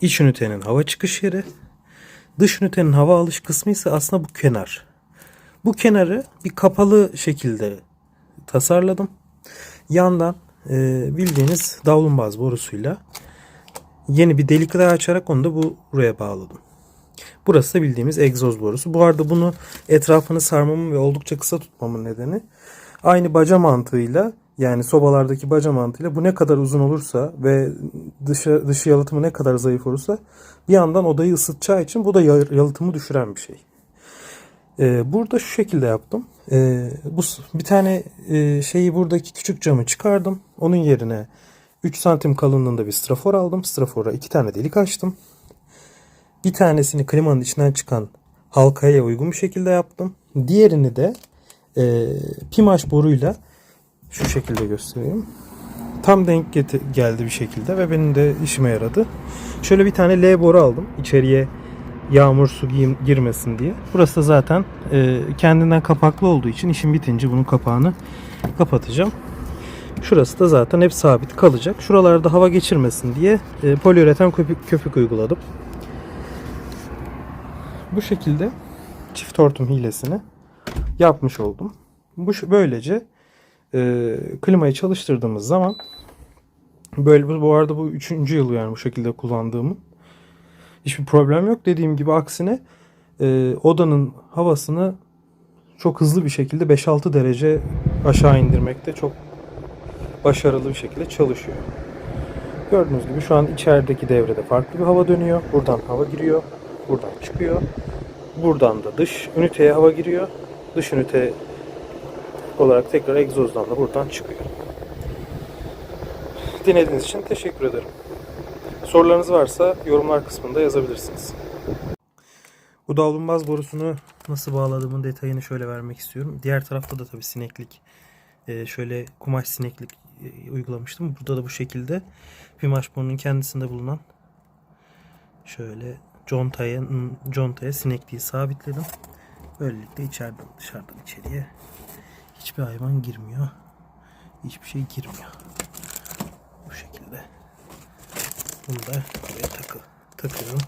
iç ünitenin hava çıkış yeri. Dış ünitenin hava alış kısmı ise aslında bu kenar. Bu kenarı bir kapalı şekilde tasarladım. Yandan e, bildiğiniz davlumbaz borusuyla yeni bir delik daha açarak onu da bu buraya bağladım. Burası da bildiğimiz egzoz borusu. Bu arada bunu etrafını sarmamın ve oldukça kısa tutmamın nedeni aynı baca mantığıyla yani sobalardaki baca mantığıyla bu ne kadar uzun olursa ve dışı, dışı yalıtımı ne kadar zayıf olursa bir yandan odayı ısıtacağı için bu da ya- yalıtımı düşüren bir şey. Ee, burada şu şekilde yaptım. Ee, bu bir tane e, şeyi buradaki küçük camı çıkardım. Onun yerine 3 santim kalınlığında bir strafor aldım. Strafora iki tane delik açtım. Bir tanesini klimanın içinden çıkan halkaya uygun bir şekilde yaptım. Diğerini de e, pimaş boruyla şu şekilde göstereyim. Tam denk geldi bir şekilde ve benim de işime yaradı. Şöyle bir tane L boru aldım. İçeriye yağmur su girmesin diye. Burası da zaten e, kendinden kapaklı olduğu için işim bitince bunun kapağını kapatacağım. Şurası da zaten hep sabit kalacak. Şuralarda hava geçirmesin diye e, poliüretan köpük, köpük uyguladım. Bu şekilde çift hortum hilesini yapmış oldum. Bu böylece e, klimayı çalıştırdığımız zaman böyle bu, arada bu üçüncü yıl yani bu şekilde kullandığımın hiçbir problem yok. Dediğim gibi aksine e, odanın havasını çok hızlı bir şekilde 5-6 derece aşağı indirmekte çok başarılı bir şekilde çalışıyor. Gördüğünüz gibi şu an içerideki devrede farklı bir hava dönüyor. Buradan hava giriyor. Buradan çıkıyor. Buradan da dış üniteye hava giriyor. Dış ünite olarak tekrar egzozdan da buradan çıkıyor. Dinlediğiniz için teşekkür ederim. Sorularınız varsa yorumlar kısmında yazabilirsiniz. Bu davlumbaz borusunu nasıl bağladığımın detayını şöyle vermek istiyorum. Diğer tarafta da tabii sineklik e, şöyle kumaş sineklik e, uygulamıştım. Burada da bu şekilde pimaş borunun kendisinde bulunan şöyle contaya, contaya sinekliği sabitledim. Böylelikle içeriden dışarıdan içeriye hiçbir hayvan girmiyor. Hiçbir şey girmiyor. Bu şekilde. Bunu da buraya takı, takıyorum.